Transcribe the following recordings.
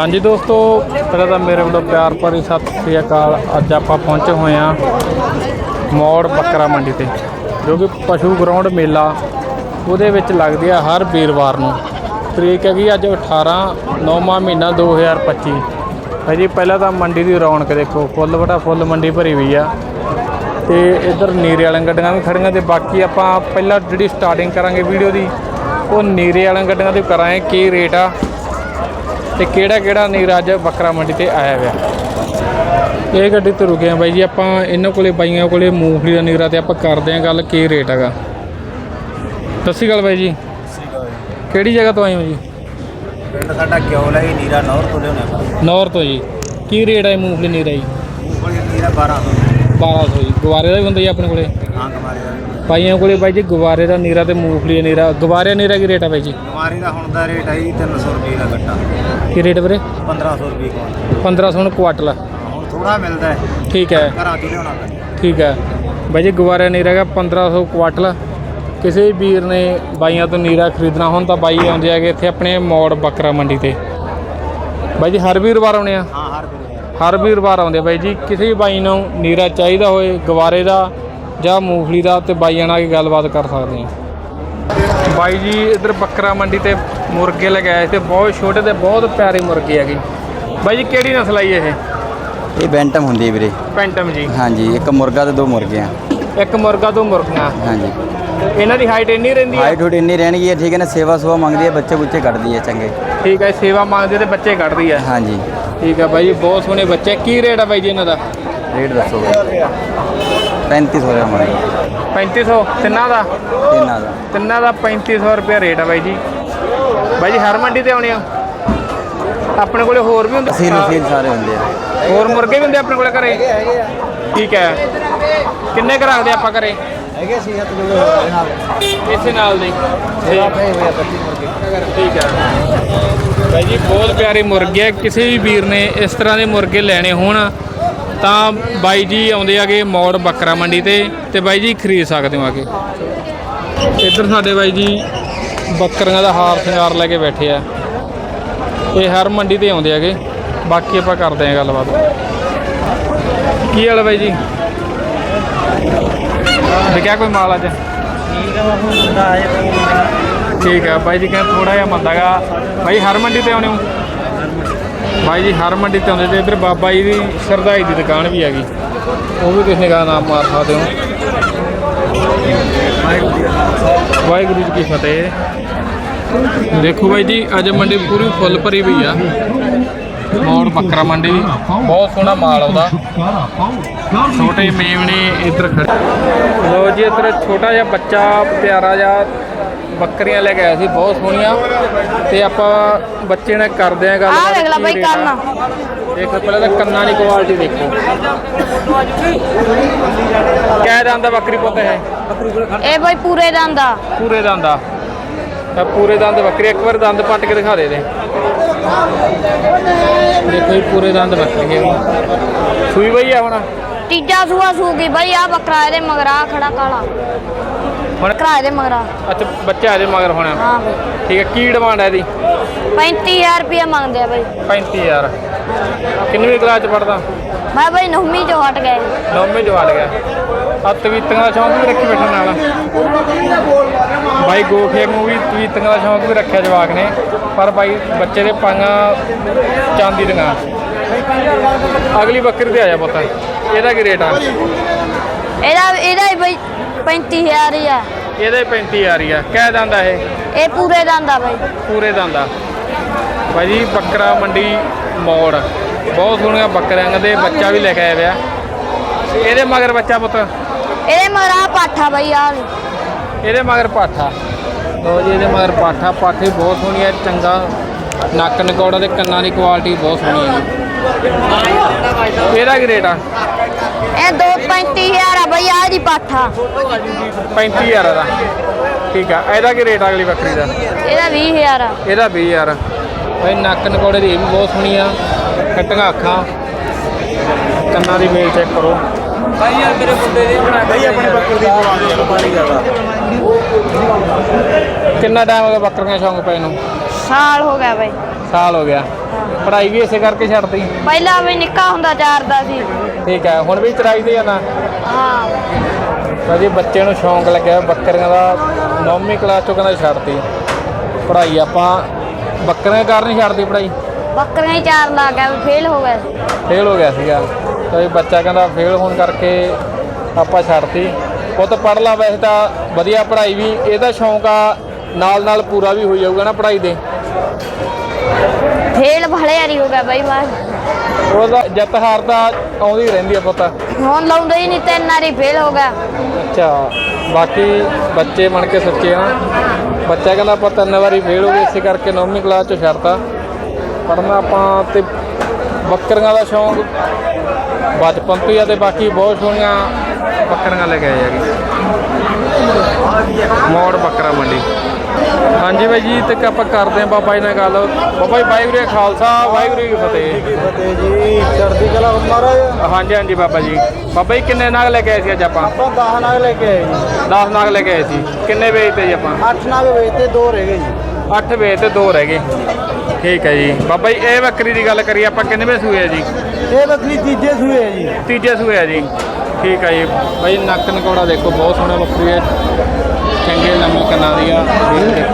ਹਾਂਜੀ ਦੋਸਤੋ ਪਹਿਲਾਂ ਤਾਂ ਮੇਰੇ ਵੱਲੋਂ ਪਿਆਰ ਭਰੀ ਸਤਿ ਸ੍ਰੀ ਅਕਾਲ। ਅੱਜ ਆਪਾਂ ਪਹੁੰਚੇ ਹੋਏ ਹਾਂ ਮੌੜ ਬੱਕਰਾ ਮੰਡੀ ਤੇ, ਜੋ ਕਿ ਪਸ਼ੂ ਗਰਾਊਂਡ ਮੇਲਾ ਉਹਦੇ ਵਿੱਚ ਲੱਗਦੀ ਆ ਹਰ ਵੀਰਵਾਰ ਨੂੰ। ਤਰੀਕ ਹੈਗੀ ਅੱਜ 18 ਨੌਵਾਂ ਮਹੀਨਾ 2025 ਹੈ ਜੀ, ਪਹਿਲਾਂ ਤਾਂ ਮੰਡੀ ਦੀ ਰੌਣਕ ਦੇਖੋ, ਫੁੱਲ ਵਟਾ ਫੁੱਲ ਮੰਡੀ ਭਰੀ ਹੋਈ ਆ। ਤੇ ਇੱਧਰ ਨੀਰੇ ਵਾਲੀਆਂ ਗੱਡੀਆਂ ਵੀ ਖੜੀਆਂ ਤੇ ਬਾਕੀ ਆਪਾਂ ਪਹਿਲਾਂ ਜਿਹੜੀ ਸਟਾਰਟਿੰਗ ਕਰਾਂਗੇ ਵੀਡੀਓ ਦੀ, ਉਹ ਨੀਰੇ ਵਾਲੀਆਂ ਗੱਡੀਆਂ ਦੀ ਕਰਾਂਗੇ, ਕੀ ਰੇਟ ਆ। ਤੇ ਕਿਹੜਾ ਕਿਹੜਾ ਨੀਰਾ ਅੱਜ ਬੱਕਰਾ ਮੰਡੀ ਤੇ ਆਇਆ ਹੋਇਆ। ਇਹ ਗੱਡੀ ਤੇ ਰੁਕੇ ਆ ਬਾਈ ਜੀ ਆਪਾਂ ਇਹਨਾਂ ਕੋਲੇ ਬਾਈਆਂ ਕੋਲੇ ਮੂੰਗਫਲੀ ਦਾ ਨੀਰਾ ਤੇ ਆਪਾਂ ਕਰਦੇ ਆਂ ਗੱਲ ਕੀ ਰੇਟ ਹੈਗਾ। ਸਤਿ ਅਕਾਲ ਬਾਈ ਜੀ। ਕਿਹੜੀ ਜਗ੍ਹਾ ਤੋਂ ਆਏ ਹੋ ਜੀ? ਪਿੰਡ ਸਾਡਾ ਕਿਉਂ ਲਈ ਨੀਰਾ ਨੌਰ ਤੋਂ ਲਿਆਉਣੇ ਨੌਰ ਤੋਂ ਜੀ। ਕੀ ਰੇਟ ਹੈ ਮੂੰਗਫਲੀ ਨੀਰਾ ਜੀ? ਮੂੰਗਫਲੀ ਨੀਰਾ 1200 1200 ਜੀ। ਗਵਾਰੇ ਦਾ ਵੀ ਹੁੰਦਾ ਜੀ ਆਪਣੇ ਕੋਲੇ? ਹਾਂ ਕਮਾਰੀ ਦਾ ਬਾਈਆਂ ਕੋਲੇ ਬਾਈ ਜੀ ਗਵਾਰੇ ਦਾ ਨੀਰਾ ਤੇ ਮੂੰਗਫਲੀ ਦਾ ਨੀਰਾ। ਗਵਾਰੇ ਨੀਰਾ ਕੀ ਰੇਟ ਹੈ ਬਾਈ ਜੀ? ਕਮਾਰੀ ਦਾ ਹੁਣ ਦਾ ਰੇਟ ਹੈ ਜੀ 300 ਰੁਪਏ ਦਾ ਗੱਟਾ। ਕੀ ਰੇਟ ਵੀਰੇ? 1500 ਰੁਪਏ ਕੋਲ 1500 ਨੂੰ ਕੁਆਟਲ ਹੁਣ ਥੋੜਾ ਮਿਲਦਾ ਹੈ। ਠੀਕ ਹੈ। ਘਰਾਂ ਤੋਂ ਲਿਆਉਣਾ ਪੈਂਦਾ। ਠੀਕ ਹੈ। ਬਾਈ ਜੀ ਗਵਾਰਾ ਨੀਰਾ ਹੈਗਾ 1500 ਕੁਆਟਲ ਕਿਸੇ ਵੀ ਵੀਰ ਨੇ ਬਾਈਆਂ ਤੋਂ ਨੀਰਾ ਖਰੀਦਣਾ ਹੁਣ ਤਾਂ ਬਾਈ ਆਉਂਦੇ ਹੈਗੇ ਇੱਥੇ ਆਪਣੇ ਮੋੜ ਬੱਕਰਾ ਮੰਡੀ ਤੇ। ਬਾਈ ਜੀ ਹਰ ਵੀਰਵਾਰ ਆਉਣੇ ਆ? ਹਾਂ ਹਰ ਵੇਲੇ ਹਰ ਵੀਰਵਾਰ ਆਉਂਦੇ ਆ ਬਾਈ ਜੀ। ਕਿਸੇ ਵੀ ਬਾਈ ਨੂੰ ਨੀਰਾ ਚਾਹੀਦਾ ਹੋਏ ਗਵਾਰੇ ਦਾ ਜਾਂ ਮੂੰਗਫਲੀ ਦਾ ਤੇ ਬਾਈਆਂ ਨਾਲ ਆ ਕੇ ਗੱਲਬਾਤ ਕਰ ਸਕਦੇ ਆ ਬਾਈ ਜੀ ਇੱਧਰ ਬੱਕਰਾ ਮੰਡੀ ਤੇ ਮੁਰਗੇ ਲਗਾਏ ਤੇ ਬਹੁਤ ਛੋਟੇ ਤੇ ਬਹੁਤ ਪਿਆਰੇ ਮੁਰਗੇ ਹੈਗੇ। ਬਾਈ ਜੀ ਕਿਹੜੀ ਨਸਲ ਆਈ ਇਹ? ਇਹ ਬੈਂਟਮ ਹੁੰਦੀ ਹੈ ਵੀਰੇ। ਪੈਂਟਮ ਜੀ। ਹਾਂਜੀ ਇੱਕ ਮੁਰਗਾ ਤੇ ਦੋ ਮੁਰਗੇ ਆ ਇੱਕ ਮੁਰਗਾ ਦੋ ਮੁਰਗੀਆਂ। ਹਾਂਜੀ। ਇਹਨਾਂ ਦੀ ਹਾਈਟ ਇੰਨੀ ਰਹਿੰਦੀ ਹੈ ਹਾਈਟ ਹੁੱਡ ਇੰਨੀ ਰਹਿਣਗੀ ਹੈ ਠੀਕ ਹੈ ਨਾ ਸੇਵਾ ਸੁਵਾ ਮੰਗਦੀ ਹੈ ਬੱਚੇ ਬੁੱਚੇ ਕੱਢਦੀ ਹੈ ਚੰਗੇ। ਠੀਕ ਹੈ ਸੇਵਾ ਮੰਗਦੇ ਤੇ ਬੱਚੇ ਕੱਢਦੀ ਹੈ। ਹਾਂਜੀ। ਠੀਕ ਹੈ ਬਾਈ ਜੀ ਬਹੁਤ ਸੋਹਣੇ ਬੱਚੇ। ਕੀ ਰੇਟ ਹੈ ਬਾਈ ਜੀ ਇਹਨਾਂ ਦਾ? ਰੇਟ ਦੱਸੋ ਬਈ। 3500 ਰੁਪਏ ਮਰੇ 3500 ਤਿੰਨਾਂ ਦਾ? ਤਿੰਨਾਂ ਦਾ। ਤਿੰਨਾਂ ਦਾ 3500 ਰੁਪਏ ਰੇਟ ਹੈ ਬਾਈ ਜੀ। ਬਾਈ ਜੀ ਹਰ ਮੰਡੀ ਤੇ ਆਉਣੇ ਆ? ਆਪਣੇ ਕੋਲੇ ਹੋਰ ਵੀ ਹੁੰਦੇ? ਸੀਲ ਸੀਲ ਸਾਰੇ ਹੁੰਦੇ ਆ। ਹੋਰ ਮੁਰਗੇ ਵੀ ਹੁੰਦੇ ਆਪਣੇ ਕੋਲੇ ਘਰੇ? ਠੀਕ ਹੈ। ਕਿੰਨੇ ਕੁ ਰੱਖਦੇ ਆਪਾਂ ਘਰੇ? ਹੈਗੇ ਸੀ ਹੱਥ ਜੋੜੇ ਨਾਲ। ਇਸੇ ਨਾਲ ਦੇ। ਸੇਵਾ ਪਏ ਹੋਏ ਆ 25 ਮੁਰਗੇ। ਠੀਕ ਹੈ। ਭਾਈ ਜੀ ਬਹੁਤ ਪਿਆਰੇ ਮੁਰਗੇ ਆ। ਕਿਸੇ ਵੀ ਵੀਰ ਨੇ ਇਸ ਤਰ੍ਹਾਂ ਦੇ ਮੁਰਗੇ ਲੈਣੇ ਹੋਣ ਤਾਂ ਬਾਈ ਜੀ ਆਉਂਦੇ ਆਗੇ ਮੌੜ ਬੱਕਰਾ ਮੰਡੀ ਤੇ ਤੇ ਬਾਈ ਜੀ ਖਰੀਦ ਸਕਦੇ ਹੋ ਆਕੇ ਇੱਧਰ ਸਾਡੇ ਬਾਈ ਜੀ ਬੱਕਰੀਆਂ ਦਾ ਹਾਰ ਸ਼ਿੰਗਾਰ ਲੈ ਕੇ ਬੈਠੇ ਆ। ਇਹ ਹਰ ਮੰਡੀ ਤੇ ਆਉਂਦੇ ਆਗੇ ਬਾਕੀ ਆਪਾਂ ਕਰਦੇ ਆਂ ਗੱਲਬਾਤ। ਕੀ ਹਾਲ ਬਾਈ ਜੀ? ਵਿਕਿਆ ਕੋਈ ਮਾਲ ਅੱਜ? ਠੀਕ ਆ, ਬਾਈ ਜੀ ਕਹਿੰਦੇ ਥੋੜਾ ਜਿਹਾ ਮੰਦਾਗਾ ਬਾਈ, ਹਰ ਮੰਡੀ ਤੇ ਆਉਣੇ ਹੋ? ਬਾਈ ਜੀ, ਹਰ ਮੰਡੀ ਤੇ ਆਉਂਦੇ ਤੇ ਇੱਧਰ ਬਾਬਾ ਜੀ ਦੀ ਸਰਦਾਈ ਦੀ ਦੁਕਾਨ ਵੀ ਹੈਗੀ। ਉਹ ਵੀ ਕਿਸੇ ਦਾ ਨਾਮ ਮਾਰ ਸਕਦੇ ਹੋ। ਵਾਹਿਗੁਰੂ ਜੀ ਕੀ ਫਤਿਹ। ਦੇਖੋ ਬਾਈ ਜੀ, ਅੱਜ ਮੰਡੀ ਪੂਰੀ ਫੁੱਲ ਭਰੀ ਹੋਈ ਆ। ਮੋੜ ਬੱਕਰਾ ਮੰਡੀ ਬਹੁਤ ਸੋਹਣਾ ਮਾਲ ਆਉਂਦਾ ਛੋਟੇ ਮੇਵਣੇ ਇੱਧਰ ਖੜੇ। ਲੋ ਜੀ, ਇੱਧਰ ਛੋਟਾ ਜਿਹਾ ਬੱਚਾ, ਪਿਆਰਾ ਜਿਹਾ ਬੱਕਰੀਆਂ ਲੈ ਕੇ ਆਇਆ ਸੀ ਬਹੁਤ ਸੋਹਣੀਆਂ। ਤੇ ਆਪਾਂ ਬੱਚੇ ਨਾਲ ਕਰਦੇ ਆ ਗੱਲ। ਆਹ ਦੇਖ ਲੈ ਬਾਈ ਕੰਨ। ਦੇਖ ਪਹਿਲਾਂ ਤਾਂ ਕੰਨਾਂ ਦੀ ਕੁਆਲਿਟੀ ਦੇਖੋ। ਕਹਿ ਦੰਦਾ ਬੱਕਰੀ ਪੁੱਤ ਹੈ ਇਹ ਬਾਈ ਪੂਰੇ ਦੰਦ ਪੂਰੇ ਦੰਦ ਤਾਂ ਪੂਰੇ ਦੰਦ ਬੱਕਰੀ ਇੱਕ ਵਾਰ ਦੰਦ ਪੱਟ ਕੇ ਦਿਖਾ ਦੇ ਦੇ ਦੇਖੋ ਇਹ ਪੂਰੇ ਦੰਦ ਬੱਕਰੀ ਹੈਗੀ ਸੂਈ ਬਈ ਆ ਹੁਣ। ਤੀਜਾ ਸੂਆ ਸੂਗੀ ਬਾਈ ਆ ਬੱਕਰਾ ਇਹਦੇ ਮਗਰਾ ਖੜਾ ਕਾਲਾ। ਹੁਣ? ਬੱਕਰਾ ਇਹਦੇ ਮਗਰਾ। ਅੱਛਾ ਬੱਚਾ ਇਹਦੇ ਮਗਰ ਹੋਣਾ। ਹਾਂ। ਬਾਈ ਠੀਕ ਹੈ ਕੀ ਡਿਮਾਂਡ ਹੈ ਇਹਦੀ? 35000 ਰੁਪਏ ਮੰਗਦੇ ਆ ਬਾਈ। 35000 ਕਿੰਨਵੀਂ ਕਲਾਸ ਚ ਪੜਦਾ ਮੈਂ ਬਾਈ ਨੌਵੀਂ ਚੋਂ ਹਟ ਗਏ ਨੌਵੇਂ ਵੜ ਗਿਆ। ਆ ਤਵੀਤਾਂ ਦਾ ਸ਼ੌਂਕ ਵੀ ਰੱਖੀ ਬੈਠਾ ਨਾਲ। ਬਾਈ ਗੋਖੇ ਨੂੰ ਵੀ ਤਵੀਤਾਂ ਦਾ ਸ਼ੌਂਕ ਵੀ ਰੱਖਿਆ ਜਵਾਕ ਨੇ। ਪਰ ਬਾਈ ਬੱਚੇ ਦੇ ਪਾਈਆਂ ਚਾਂਦੀ ਦੀਆਂ। ਅਗਲੀ ਬੱਕਰੀ ਤੇ ਆ ਜਾ ਪੁੱਤ। ਇਹਦਾ ਕੀ ਰੇਟ ਆ? ਇਹਦਾ ਇਹਦਾ ਹੀ ਬਾਈ 35000 ਹੀ ਆ। ਇਹਦੇ 35000 ਹੀ ਆ। ਕਹਿ ਦਿੰਦਾ ਇਹ? ਇਹ ਪੂਰੇ ਦੰਦ ਆ ਬਾਈ। ਪੂਰੇ ਦੰਦਾ ਬਾਈ ਜੀ ਬੱਕਰਾ ਮੰਡੀ ਮੋੜ। ਬਹੁਤ ਸੋਹਣੀਆਂ ਬੱਕਰੀਆਂ ਦੇ ਬੱਚਾ ਵੀ ਲੈ ਕੇ ਆਇਆ ਵਿਆ ਇਹਦੇ ਮਗਰ ਬੱਚਾ ਪੁੱਤ? ਇਹਦੇ ਮਗਰਾ ਪਾਠਾ ਬਾਈ ਆ ਲੈ ਇਹਦੇ ਮਗਰ ਪਾਠਾ ਲੋ ਜੀ ਇਹਦੇ ਮਗਰ ਪਾਠਾ ਪਾਠੇ ਬਹੁਤ ਸੋਹਣੀ ਹੈ ਚੰਗਾ। ਨੱਕ ਨਕੌੜਾ ਤੇ ਕੰਨਾਂ ਦੀ ਕੁਆਲਿਟੀ ਬਹੁਤ ਸੋਹਣੀ ਹੈ ਇਹਦਾ ਕੀ ਰੇਟ ਆ? ਇਹ ਦੋ 35000 ਆ ਬਾਈ ਆ। ਦੀ ਪਾਠਾ 35000 ਦਾ ਠੀਕ ਆ। ਇਹਦਾ ਕੀ ਰੇਟ ਆ ਅਗਲੀ ਬੱਕਰੀ ਦਾ? ਇਹਦਾ 20000 ਆ। ਇਹਦਾ 20000 ਬਈ ਨੱਕ ਨਕੌੜੇ ਦੀ ਇਹ ਵੀ ਬਹੁਤ ਸੋਹਣੀ ਆ। ਖੱਟੀਆਂ ਅੱਖਾਂ। ਕੰਨਾਂ ਦੀ ਮੇਲ ਚੈੱਕ ਕਰੋ। ਭਾਈ ਯਾਰ ਮੇਰੇ ਮੁੰਡੇ ਦੇ ਬਣਾ ਭਾਈ ਆਪਣੇ ਬੱਕਰ ਦੀ ਪਵਾ ਦੇ ਪਾਣੀ ਕਰਦਾ ਕਿੰਨਾ ਟਾਈਮ ਹੋ ਗਿਆ ਬੱਕਰੀਆਂ ਸ਼ੌਂਕ ਪਏ ਨੂੰ? ਸਾਲ ਹੋ ਗਿਆ ਬਾਈ। ਸਾਲ ਹੋ ਗਿਆ। ਪੜ੍ਹਾਈ ਵੀ ਇਸੇ ਕਰਕੇ ਛੱਡਤੀ। ਪਹਿਲਾਂ ਵੀ ਨਿੱਕਾ ਹੁੰਦਾ ਚਾਰਦਾ ਸੀ। ਠੀਕ ਹੈ ਹੁਣ ਵੀ ਚਰਾਈ ਤੇ ਜਾਣਾ ਹਾਂ। ਤਾਂ ਜੀ ਬੱਚੇ ਨੂੰ ਸ਼ੌਂਕ ਲੱਗਿਆ ਬੱਕਰੀਆਂ ਦਾ ਨੌਵੀਂ ਕਲਾਸ ਚੋਂ ਕਹਿੰਦਾ ਛੱਡਤੀ। ਪੜ੍ਹਾਈ ਆਪਾਂ ਬੱਕਰੀਆਂ ਕਾਰਨ ਹੀ ਛੱਡਤੀ ਪੜ੍ਹਾਈ। ਬੱਕਰੀਆਂ ਹੀ ਚਾਰ ਲਾ ਗਿਆ ਫੇਲ ਹੋ ਗਿਆ ਸੀ। ਫੇਲ ਹੋ ਗਿਆ ਸੀਗਾ। ਤਾਂ ਇਹ ਬੱਚਾ ਕਹਿੰਦਾ ਫੇਲ ਹੋਣ ਕਰਕੇ ਆਪਾਂ ਛੱਡਤੀ। ਪੁੱਤ ਪੜ੍ਹ ਲਾ ਵੈਸੇ ਤਾਂ ਵਧੀਆ ਪੜ੍ਹਾਈ ਵੀ ਇਹਦਾ ਸ਼ੌਂਕ ਆ ਨਾਲ ਨਾਲ ਪੂਰਾ ਵੀ ਹੋ ਜਾਊਗਾ ਨਾ ਪੜ੍ਹਾਈ ਦੇ ਫੇਲ ਭਲੇ ਵਾਰੀ ਹੋ ਗਿਆ ਬਾਈ ਬਾਹਰ ਉਹਦਾ ਜਿੱਤ ਹਾਰ ਤਾਂ ਆਉਂਦੀ ਰਹਿੰਦੀ ਆ ਪੁੱਤ। ਹੁਣ ਲਾਉਂਦਾ ਹੀ ਨਹੀਂ ਤਿੰਨ ਵਾਰੀ ਫੇਲ ਹੋ ਗਿਆ। ਅੱਛਾ ਬਾਕੀ ਬੱਚੇ ਬਣ ਕੇ ਸੱਚੇ ਆ। ਬੱਚਾ ਕਹਿੰਦਾ ਆਪਾਂ ਤਿੰਨ ਵਾਰੀ ਫੇਲ ਹੋ ਗਏ ਇਸੇ ਕਰਕੇ ਨੌਵੀਂ ਕਲਾਸ ਚ ਛੱਡਤਾ। ਪੜ੍ਹਨਾ ਆਪਾਂ ਤੇ ਬੱਕਰੀਆਂ ਦਾ ਸ਼ੌਂਕ ਬਚਪਨ ਤੋਂ ਹੀ ਆ ਤੇ ਬਾਕੀ ਬਹੁਤ ਸੋਹਣੀਆਂ ਬੱਕਰੀਆਂ ਲੈ ਕੇ ਆਏ ਹੈਗੇ। ਮੋੜ ਬੱਕਰਾ ਮੰਡੀ। ਹਾਂਜੀ ਬਾਈ ਜੀ ਤੇ ਆਪਾਂ ਕਰਦੇ ਆਂ ਬਾਬਾ ਜੀ ਨਾਲ ਗੱਲ। ਬਾਬਾ ਜੀ ਵਾਹਿਗੁਰੂ ਜੀ ਕਾ ਖਾਲਸਾ ਵਾਹਿਗੁਰੂ ਜੀ ਕੀ ਫਤਿਹ। ਫਤਿਹ ਜੀ ਚੜ੍ਹਦੀ ਕਲਾ ਮਹਾਰਾਜ ਹਾਂਜੀ ਹਾਂਜੀ ਬਾਬਾ ਜੀ। ਬਾਬਾ ਜੀ ਕਿੰਨੇ ਨਾਗ ਲੈ ਕੇ ਆਏ ਸੀ ਅੱਜ ਆਪਾਂ? ਆਪਾਂ 10 ਨਾਗ ਲੈ ਕੇ ਆਏ ਜੀ। 10 ਨਾਗ ਲੈ ਕੇ ਆਏ ਸੀ। ਕਿੰਨੇ ਵੇਚਤੇ ਜੀ ਆਪਾਂ? 8 ਨਾਗ ਵੇਚਤੇ 2 ਰਹਿ ਗਏ ਜੀ। 8 ਵੇਚ ਤੇ 2 ਰਹਿ ਗਏ। ਠੀਕ ਹੈ ਜੀ। ਬਾਬਾ ਜੀ ਇਹ ਬੱਕਰੀ ਦੀ ਗੱਲ ਕਰੀਏ ਆਪਾਂ ਕਿੰਨਵੇਂ ਸੂਏ ਆ ਜੀ? ਇਹ ਬੱਕਰੀ ਤੀਜੇ ਸੂਏ ਹੈ ਜੀ। ਤੀਜੇ ਸੂਏ ਆ ਜੀ। ਠੀਕ ਹੈ ਜੀ। ਬਾਈ ਨੱਕ ਨਕੌੜਾ ਦੇਖੋ ਬਹੁਤ ਸੋਹਣਾ ਬੱਕਰੀ ਹੈ। ਚੰਗੇ ਲੰਮੇ ਕੰਨਾਂ ਦੀ ਆ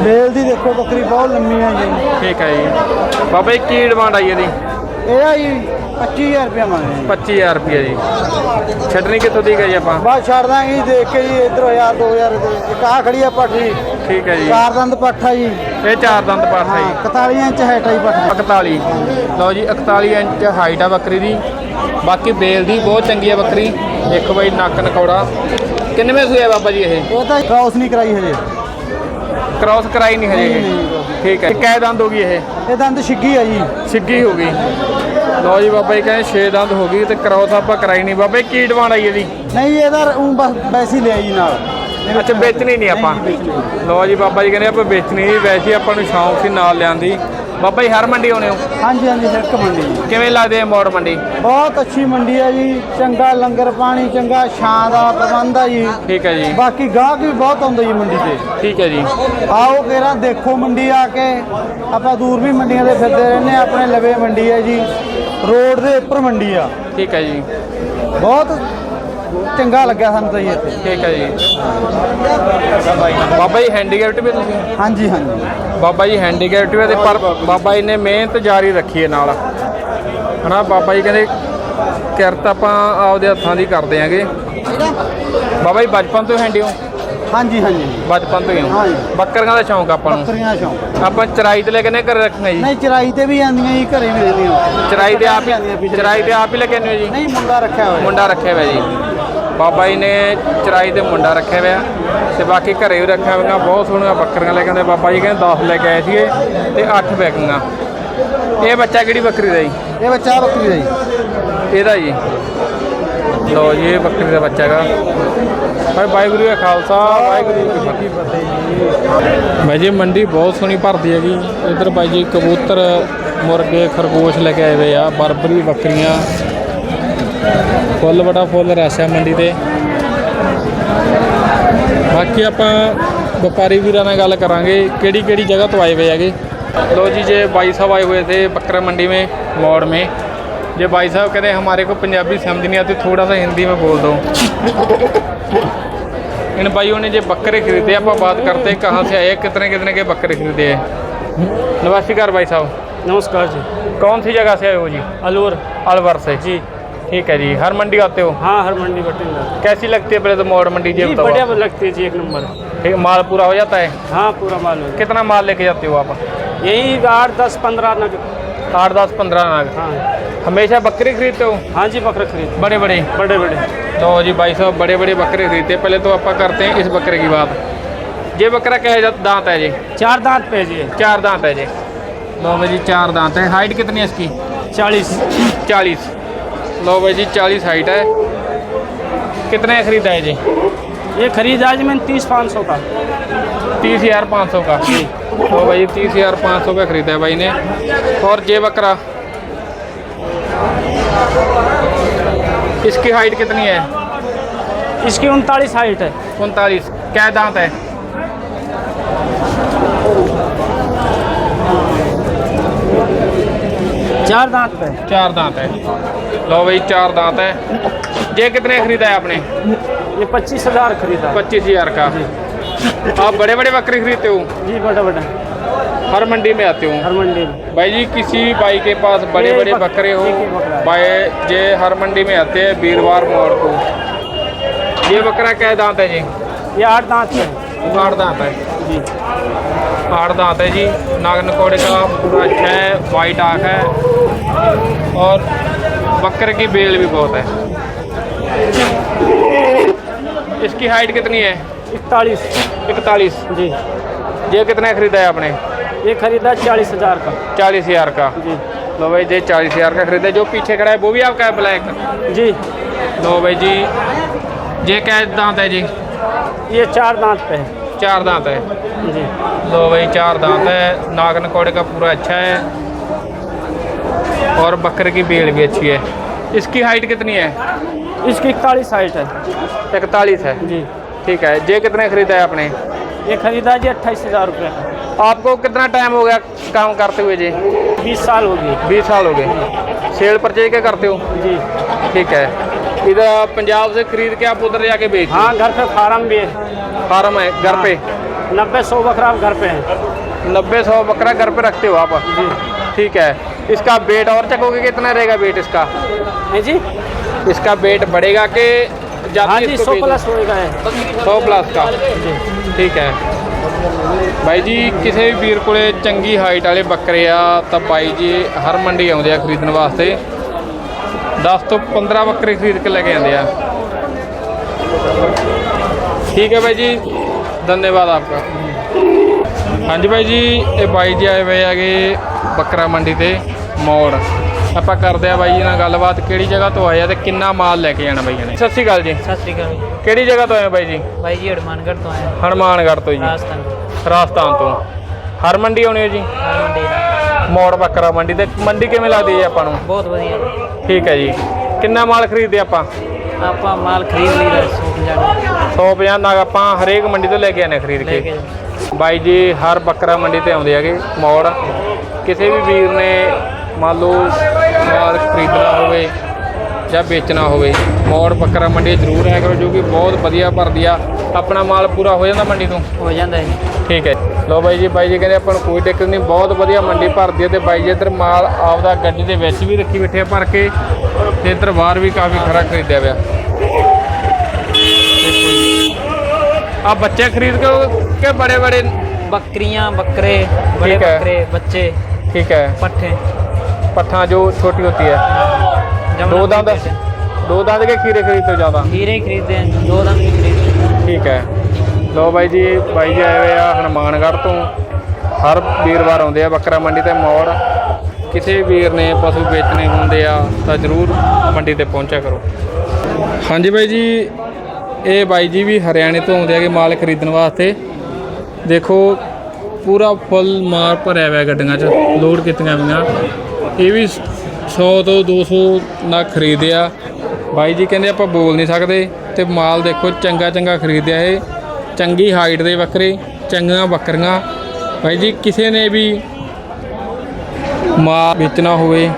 ਬੇਲ ਦੀ ਦੇਖੋ ਬੱਕਰੀ ਬਹੁਤ ਲੰਮੀ ਹੈ ਜੀ। ਠੀਕ ਹੈ ਜੀ। ਬਾਬਾ ਜੀ ਕੀ ਡਿਮਾਂਡ ਆਈ ਇਹਦੀ? ਇਹ ਆ ਜੀ 25000 ਰੁਪਏ ਮੰਗਦੇ ਜੀ। 25000 ਰੁਪਏ ਜੀ। ਛੱਡਣੀ ਕਿੱਥੋਂ ਦੀ ਗਈ ਆਪਾਂ? ਬਸ ਛੱਡ ਦਾਂਗੇ ਜੀ ਦੇਖ ਕੇ ਜੀ ਇਧਰ 1000 2000 ਦੇ ਇੱਕ ਆਹ ਖੜੀ ਆ ਪੱਠੀ ਠੀਕ ਹੈ ਜੀ। ਚਾਰ ਦੰਦ ਪੱਠਾ ਜੀ। ਇਹ ਚਾਰ ਦੰਦ ਪਾਠਾ ਜੀ। 41 ਇੰਚ ਹੈਟ ਆ ਜੀ ਪੱਠਾ 41 ਲਓ ਜੀ 41 ਇੰਚ ਹਾਈਟ ਆ ਬੱਕਰੀ ਦੀ। ਬਾਕੀ ਬੇਲ ਦੀ ਬਹੁਤ ਚੰਗੀ ਆ ਬੱਕਰੀ। ਇੱਕ ਵਾਰੀ ਨੱਕ ਨਕੌੜਾ। ਕਿੰਨਵੇਂ ਸੂਏ ਆ ਬਾਬਾ ਜੀ ਇਹ? ਇਹ ਤਾਂ ਕ੍ਰਾਸ ਨਹੀਂ ਕਰਾਈ ਹਜੇ। ਕ੍ਰਾਸ ਕਰਾਈ ਨਹੀਂ ਹਜੇ ਨਹੀਂ, ਇਹ ਨਹੀਂ। ਠੀਕ ਹੈ। ਕੈ ਦੰਦ ਹੋ ਗਈ ਇਹ? ਇਹ ਦੰਦ ਛਿੱਗੀ ਆ ਜੀ। ਛਿੱਗੀ ਹੋ ਗਈ। ਲਓ ਜੀ ਬਾਬਾ ਜੀ ਕਹਿੰਦੇ 6 ਦੰਦ ਹੋ ਗਈ ਤੇ ਕ੍ਰਾਸ ਆਪਾਂ ਕਰਾਈ ਨਹੀਂ। ਬਾਬਾ ਜੀ ਕੀ ਡਿਮਾਂਡ ਆਈ ਇਹਦੀ? ਨਹੀਂ ਇਹਦਾ ਉਹ ਬਸ ਵੈਸੇ ਲਿਆ ਜੀ ਨਾਲ। ਅੱਛਾ ਵੇਚਣੀ ਨਹੀਂ ਆਪਾਂ। ਨਹੀਂ, ਵੇਚਣੀ ਲਓ ਜੀ ਬਾਬਾ ਜੀ ਕਹਿੰਦੇ ਆਪਾਂ ਵੇਚਣੀ ਨਹੀਂ। ਵੈਸੇ ਹੀ ਆਪਾਂ ਨੂੰ ਸ਼ੌਂਕ ਸੀ ਨਾਲ ਲਿਆਂਦੀ ਬਾਬਾ ਜੀ ਹਰ ਮੰਡੀ ਆਉਣੇ ਹੋ? ਹਾਂਜੀ ਹਾਂਜੀ ਸਿਰਕ ਮੰਡੀ। ਜੀ ਕਿਵੇਂ ਲੱਗਦੇ ਆ ਮੋੜ ਮੰਡੀ? ਬਹੁਤ ਅੱਛੀ ਮੰਡੀ ਹੈ ਜੀ। ਚੰਗਾ ਲੰਗਰ ਪਾਣੀ ਚੰਗਾ ਛਾਂ ਦਾ ਪ੍ਰਬੰਧ ਹੈ ਜੀ। ਠੀਕ ਹੈ ਜੀ। ਬਾਕੀ ਗਾਹਕ ਵੀ ਬਹੁਤ ਆਉਂਦੇ ਜੀ ਮੰਡੀ ਤੇ। ਠੀਕ ਹੈ ਜੀ। ਆਓ ਕਿਹੜਾ ਦੇਖੋ ਮੰਡੀ ਆ ਕੇ। ਆਪਾਂ ਦੂਰ ਵੀ ਮੰਡੀਆਂ ਦੇ ਫਿਰਦੇ ਰਹਿੰਦੇ ਹਾਂ, ਆਪਣੇ ਲਵੇ ਮੰਡੀ ਹੈ ਜੀ। ਰੋਡ ਦੇ ਉੱਪਰ ਮੰਡੀ ਆ। ਠੀਕ ਹੈ ਜੀ। ਬਹੁਤ ਚੰਗਾ ਲੱਗਿਆ ਸਾਨੂੰ ਤਾਂ ਜੀ ਇੱਥੇ। ਠੀਕ ਹੈ ਜੀ। ਬਾਬਾ ਜੀ ਹੈਂਡੀਕੈਪਟ ਵੀ ਤੁਸੀਂ? ਹਾਂਜੀ ਹਾਂਜੀ। ਬਾਬਾ ਜੀ ਹੈਂਡੀਕੈਪਟ ਵੀ ਆ ਤੇ ਪਰ ਬਾਬਾ ਜੀ ਨੇ ਮਿਹਨਤ ਜਾਰੀ ਰੱਖੀ ਹੈ ਨਾਲ। ਹਨਾ ਬਾਬਾ ਜੀ ਕਹਿੰਦੇ ਕਿਰਤ ਆਪਾਂ ਆਪਦੇ ਹੱਥਾਂ ਦੀ ਕਰਦੇ ਆਂਗੇ। ਬਾਬਾ ਜੀ ਬਚਪਨ ਤੋਂ ਹੈਂਡੀ ਹੋ? ਹਾਂਜੀ ਹਾਂਜੀ। ਬਚਪਨ ਤੋਂ ਹੀ ਹੋ? ਹਾਂਜੀ। ਬੱਕਰੀਆਂ ਦਾ ਸ਼ੌਂਕ ਆਪਾਂ ਨੂੰ? ਬੱਕਰੀਆਂ ਦਾ ਸ਼ੌਂਕ। ਆਪਾਂ ਚਰਾਈ ਤੇ ਲੈ ਕੇ ਨੇ ਘਰੇ ਰੱਖਣਾ ਜੀ? ਨਹੀਂ ਚਰਾਈ ਤੇ ਵੀ ਆਉਂਦੀਆਂ ਜੀ ਘਰੇ ਵੀ ਰਹਿੰਦੀਆਂ। ਚਰਾਈ ਤੇ ਆਪ ਹੀ ਚਰਾਈ ਤੇ ਆਪ ਹੀ ਲੈ ਕੇ ਆਉਂਦੇ ਹੋ ਜੀ? ਨਹੀਂ ਮੁੰਡਾ ਰੱਖਿਆ ਹੋਇਆ। ਮੁੰਡਾ ਰੱਖਿਆ ਹੋਇਆ ਜੀ। ਬਾਬਾ ਜੀ ਨੇ ਚਰਾਈ ਤੇ ਮੁੰਡਾ ਰੱਖਿਆ ਹੋਇਆ ਤੇ ਬਾਕੀ ਘਰੇ ਵੀ ਰੱਖਿਆ ਹੋਇਆ ਬਹੁਤ ਸੋਹਣੀਆਂ ਬੱਕਰੀਆਂ ਲੈ ਕੇ ਆਉਂਦੇ। ਬਾਬਾ ਜੀ ਕਹਿੰਦੇ 10 ਲੈ ਕੇ ਆਏ ਸੀਗੇ ਤੇ 8 ਬੈਗੀਆਂ ਇਹ ਬੱਚਾ ਕਿਹੜੀ ਬੱਕਰੀ ਦਾ ਜੀ? ਇਹ ਬੱਚਾ ਬੱਕਰੀ ਦਾ ਜੀ। ਇਹਦਾ ਜੀ। ਲੋ ਜੀ ਇਹ ਬੱਕਰੀ ਦਾ ਬੱਚਾ ਹੈਗਾ। ਭਾਈ ਵਾਹਿਗੁਰੂ ਕਾ ਖਾਲਸਾ ਵਾਹਿਗੁਰੂ ਜੀ ਫਤਿਹ। ਭਾਈ ਜੀ ਮੰਡੀ ਬਹੁਤ ਸੋਹਣੀ ਭਰਦੀ ਹੈਗੀ। ਇਧਰ ਭਾਈ ਜੀ ਕਬੂਤਰ ਮੁਰਗੇ ਖਰਗੋਸ਼ ਲੈ ਕੇ ਆਏ ਹੋਏ ਆ ਬਰਬਰੀ ਬੱਕਰੀਆਂ। ਫੁੱਲ ਬੜਾ ਫੁੱਲ ਰਸ਼ ਹੈ ਮੰਡੀ ਤੇ ਬਾਕੀ ਆਪਾਂ ਵਪਾਰੀ ਵੀਰਾਂ ਨਾਲ ਗੱਲ ਕਰਾਂਗੇ ਕਿਹੜੀ ਕਿਹੜੀ ਜਗ੍ਹਾ ਤੋਂ ਆਏ ਹੋਏ ਹੈਗੇ लो जी ये भाई साहब आए हुए थे बकरा मंडी में मोड़ में ये भाई साहब कहते हैं हमारे को पंजाबी समझ नहीं आती थोड़ा सा हिंदी में बोल दो इन भाइयों ने ये बकरे खरीदे आप बात करते हैं कहाँ से आए कितने कितने के बकरे खरीदे हैं नमस्कार भाई साहब नमस्कार जी कौन सी जगह से आए हो जी अलवर अलवर से जी ठीक है जी हर मंडी आते हो? हाँ हर मंडी बटिंदा कैसी लगती है पहले तो मोड़ मंडी जी बताओ बढ़िया लगती है जी एक नंबर। ठीक है, माल पूरा हो जाता है? हाँ पूरा माल हो कितना माल लेके जाते हो आप? यही आठ दस पंद्रह नग। आठ दस पंद्रह नाग? हाँ। हमेशा बकरे खरीदते हो? हाँ जी बकरा खरीद बड़े बड़े? बड़े बड़े। तो जी भाई साहब बड़े बड़े बकरे खरीदते पहले तो आप करते हैं इस बकरे की बात। ये बकरा क्या है? दांत है जी? चार दांत पे जी। चार दांत है जी। लो भाई जी चार दांत है। हाइट कितनी है इसकी? चालीस। चालीस। लो भाई जी चालीस हाइट है। कितने खरीदा है जी? ये खरीदा जी मैंने तीस पाँच सौ का। तीस हज़ार पाँच सौ का। तो भाई तीस हज़ार पाँच सौ का खरीदा है भाई ने। और ये बकरा। इसकी हाइट कितनी है? इसकी उनतालीस हाइट है। उनतालीस। क्या दांत है? चार दांत है। चार दांत है। लो भाई चार दांत है ये कितने खरीदा है आपने ये पच्चीस हजार खरीदा पच्चीस हजार का आप बड़े बड़े बकरे खरीदते हो जी बड़ा बड़ा हर मंडी में आते हो हर मंडी में भाई जी किसी भी भाई के पास बड़े ये बड़े बक- बकरे हो एक ही बकरा है। भाई जे हर मंडी में आते हैं वीरवार मोड़ को ये बकरा क्या दांत है जी ये आठ दांत पे आठ दांत है जी आठ दांत है जी नाग नकोड़े का पूरा अच्छा है वाइट आँख है और बकरे की बेल भी बहुत है। इसकी हाइट कितनी है? इकतालीस। इकतालीस? जी। ये कितने खरीदा है आपने? ये खरीदा चालीस हज़ार का। चालीस हज़ार का। जी। लो भाई ये चालीस हज़ार का खरीदा है। जो पीछे खड़ा है वो भी आपका है ब्लैक जी। लो भाई जी ये क्या दांत है जी? ये चार दांत पे है। चार दांत है। जी। लो भाई चार दांत है। नाग नकोड़े का पूरा अच्छा है। और बकरे की बेल भी अच्छी है इसकी हाइट कितनी है इसकी इकतालीस हाइट है इकतालीस है जी ठीक है ये कितने खरीदा है आपने ये खरीदा जी अट्ठाईस हजार रुपये का आपको कितना टाइम हो गया काम करते हुए जी बीस साल हो गई बीस साल हो गए सेल परचेज क्या करते हो जी ठीक है इधर पंजाब से खरीद के आप उधर जाके बेच हाँ घर पे फार्म भी है फार्म है घर पे नब्बे सौ बकरा घर पे है नब्बे सौ बकरा घर पे रखते हो आप जी ठीक है इसका वेट और चकोगे कितना रहेगा वेट इसका है जी इसका वेट बढ़ेगा कि ज़्यादा हाँ जी इसको सौ बेच- प्लस होएगा है ਸੌ ਪਲੱਸ ਦਾ ਠੀਕ ਹੈ ਬਾਈ ਜੀ ਕਿਸੇ ਵੀ ਵੀਰ ਕੋਲੇ ਚੰਗੀ ਹਾਈਟ ਵਾਲੇ ਬੱਕਰੇ ਆ ਤਾਂ ਬਾਈ ਜੀ ਹਰ ਮੰਡੀ ਆਉਂਦੇ ਆ ਖਰੀਦਣ ਵਾਸਤੇ 10 ਤੋਂ 15 ਬੱਕਰੇ ਖਰੀਦ ਕੇ ਲੈ ਕੇ ਆਉਂਦੇ ਆ ਠੀਕ ਹੈ ਬਾਈ ਜੀ ਧੰਨਵਾਦ ਆਪਕਾ ਹਾਂਜੀ ਬਾਈ ਜੀ ਇਹ ਬਾਈ ਜੀ ਆਏ ਹੋਏ ਹੈਗੇ ਬੱਕਰਾ ਮੰਡੀ ਤੇ ਮੋੜ। ਆਪਾਂ ਕਰਦੇ ਆ ਬਾਈ ਜੀ ਨਾਲ ਗੱਲਬਾਤ ਕਿਹੜੀ ਜਗ੍ਹਾ ਤੋਂ ਆਏ ਆ ਤੇ ਕਿੰਨਾ ਮਾਲ ਲੈ ਕੇ ਜਾਣਾ ਬਾਈਆਂ ਨੇ ਸਤਿ ਸ਼੍ਰੀ ਅਕਾਲ ਜੀ। ਸਤਿ ਸ੍ਰੀ ਅਕਾਲ ਜੀ। ਕਿਹੜੀ ਜਗ੍ਹਾ ਤੋਂ ਆਏ ਹੋ ਬਾਈ ਜੀ? ਬਾਈ ਜੀ ਹਨੂਮਾਨਗੜ੍ਹ ਤੋਂ ਹਾਂ, ਹਨੂਮਾਨਗੜ੍ਹ ਤੋਂ ਜੀ। ਰਾਜਸਥਾਨ ਰਾਜਸਥਾਨ ਤੋਂ। ਹਰ ਮੰਡੀ ਆਉਣੀ ਹੈ ਜੀ? ਹਰ ਮੰਡੀ ਦਾ। ਮੋੜ ਬੱਕਰਾ ਮੰਡੀ ਤੇ। ਮੰਡੀ ਕਿਵੇਂ ਲੱਗਦੀ ਹੈ ਆਪਾਂ ਨੂੰ? ਬਹੁਤ ਵਧੀਆ ਜੀ। ਠੀਕ ਹੈ ਜੀ। ਕਿੰਨਾ ਮਾਲ ਖਰੀਦਦੇ ਆਪਾਂ? ਆਪਾਂ ਮਾਲ ਖਰੀਦ ਲਈਦਾ ਸੂਟ ਜਾਣਾ 150 ਨਗ ਆਪਾਂ ਹਰੇਕ ਮੰਡੀ ਤੋਂ ਲੈ ਕੇ ਆਨੇ ਖਰੀਦ ਲੈ ਕੇ ਕੇ ਬਾਈ ਜੀ ਹਰ ਬੱਕਰਾ ਮੰਡੀ ਤੇ ਆਉਂਦੇ ਹੈਗੇ ਮੋੜ। ਕਿਸੇ ਵੀ ਵੀਰ ਨੇ ਮੰਨ ਲਓ ਮਾਲ ਖਰੀਦਣਾ ਹੋਵੇ ਜਾਂ ਵੇਚਣਾ ਹੋਵੇ ਮੋੜ ਬੱਕਰਾ ਮੰਡੀ ਜ਼ਰੂਰ ਆਇਆ ਕਰੋ ਜੋ ਕਿ ਬਹੁਤ ਵਧੀਆ ਭਰਦੀ ਆ। ਆਪਣਾ ਮਾਲ ਪੂਰਾ ਹੋ ਜਾਂਦਾ ਮੰਡੀ ਤੋਂ? ਹੋ ਜਾਂਦਾ ਹੈ ਠੀਕ ਹੈ। ਲੋ ਬਾਈ ਜੀ ਬਾਈ ਜੀ ਕਹਿੰਦੇ ਆਪਾਂ ਨੂੰ ਕੋਈ ਦਿੱਕਤ ਨਹੀਂ ਬਹੁਤ ਵਧੀਆ ਮੰਡੀ ਭਰਦੀ ਹੈ ਤੇ ਬਾਈ ਜੀ ਇੱਧਰ ਮਾਲ ਆਪਦਾ ਗੱਡੀ ਦੇ ਵਿੱਚ ਵੀ ਰੱਖੀ ਬੈਠੇ ਆ ਭਰ ਕੇ ਤੇ ਇੱਧਰ ਬਾਹਰ ਵੀ ਕਾਫੀ ਖਰਾ ਖਰੀਦਿਆ ਪਿਆ। ਆ ਬੱਚੇ ਖਰੀਦ ਕੇ ਕਿ ਬੜੇ ਬੜੇ ਬੱਕਰੀਆਂ ਬੱਕਰੇ ਬੜੇ। ਬੱਕਰੇ ਬੱਚੇ। ਠੀਕ ਹੈ ਪੱਠੇ पट्ठा जो छोटी होती है जमुना दो दांत मार्केट से। दो दांत के खीरे खरीदते हो ज़्यादा हीरे ही खरीदते हैं दो दाम भी खरीदते हैं ਠੀਕ ਹੈ ਲੋ ਬਾਈ ਜੀ ਬਾਈ ਜੀ ਆਏ ਹੋਏ ਆ ਹਨੂਮਾਨਗੜ੍ਹ ਤੋਂ ਹਰ ਵੀਰਵਾਰ ਆਉਂਦੇ ਆ ਬੱਕਰਾ ਮੰਡੀ ਤੇ ਮੋੜ ਕਿਸੇ ਵੀਰ ਨੇ ਪਸ਼ੂ ਵੇਚਣੇ ਹੁੰਦੇ ਆ ਤਾਂ ਜ਼ਰੂਰ ਮੰਡੀ ਤੇ ਪਹੁੰਚਿਆ ਕਰੋ ਹਾਂਜੀ ਬਾਈ ਜੀ ਇਹ ਬਾਈ ਜੀ ਵੀ ਹਰਿਆਣੇ ਤੋਂ ਆਉਂਦੇ ਆਗੇ ਮਾਲ ਖਰੀਦਣ ਵਾਸਤੇ ਦੇਖੋ ਪੂਰਾ ਫੁੱਲ ਮਾਰ ਭਰਿਆ ਹੋਇਆ ਗੱਡੀਆਂ 'ਚ ਲੋਡ ਕੀਤੀਆਂ ਹੋਈਆਂ। ਇਹ ਵੀ 100 ਤੋਂ 200 ਨਾਲ ਖਰੀਦਿਆ। ਬਾਈ ਜੀ ਕਹਿੰਦੇ ਆਪਾਂ ਬੋਲ ਨਹੀਂ ਸਕਦੇ ਤੇ ਮਾਲ ਦੇਖੋ ਚੰਗਾ ਚੰਗਾ ਖਰੀਦਿਆ ਇਹ। ਚੰਗੀ ਹਾਈਟ ਦੇ ਬੱਕਰੇ, ਚੰਗੀਆਂ ਬੱਕਰੀਆਂ। ਬਾਈ ਜੀ ਕਿਸੇ ਨੇ ਵੀ ਮਾਲ ਵੇਚਣਾ ਹੋਵੇ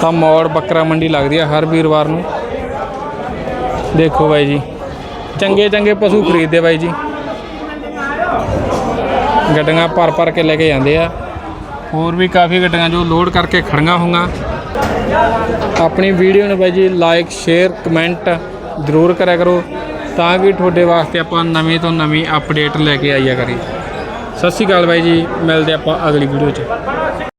ਤਾਂ ਮੌੜ ਬੱਕਰਾ ਮੰਡੀ ਲੱਗਦੀ ਆ ਹਰ ਵੀਰਵਾਰ ਨੂੰ। ਦੇਖੋ ਬਾਈ ਜੀ, ਚੰਗੇ ਚੰਗੇ ਪਸ਼ੂ ਖਰੀਦਦੇ ਬਾਈ ਜੀ। ਗੱਡੀਆਂ ਭਰ ਭਰ ਕੇ ਲੈ ਕੇ ਜਾਂਦੇ ਆ। ਹੋਰ ਵੀ ਕਾਫੀ ਗੱਡੀਆਂ ਜੋ ਲੋਡ ਕਰਕੇ ਖੜੀਆਂ ਹੋਈਆਂ। ਆਪਣੀ ਵੀਡੀਓ ਨੂੰ ਬਾਈ ਜੀ ਲਾਈਕ ਸ਼ੇਅਰ ਕਮੈਂਟ ਜ਼ਰੂਰ ਕਰਿਆ ਕਰੋ ਤਾਂ ਕਿ ਤੁਹਾਡੇ ਵਾਸਤੇ ਆਪਾਂ ਨਵੀਂ ਤੋਂ ਨਵੀਂ ਅਪਡੇਟ ਲੈ ਕੇ ਆਈਆ ਕਰੀ ਸਤਿ ਸ਼੍ਰੀ ਅਕਾਲ ਬਾਈ ਜੀ, ਮਿਲਦੇ ਆਪਾਂ ਅਗਲੀ ਵੀਡੀਓ 'ਚ।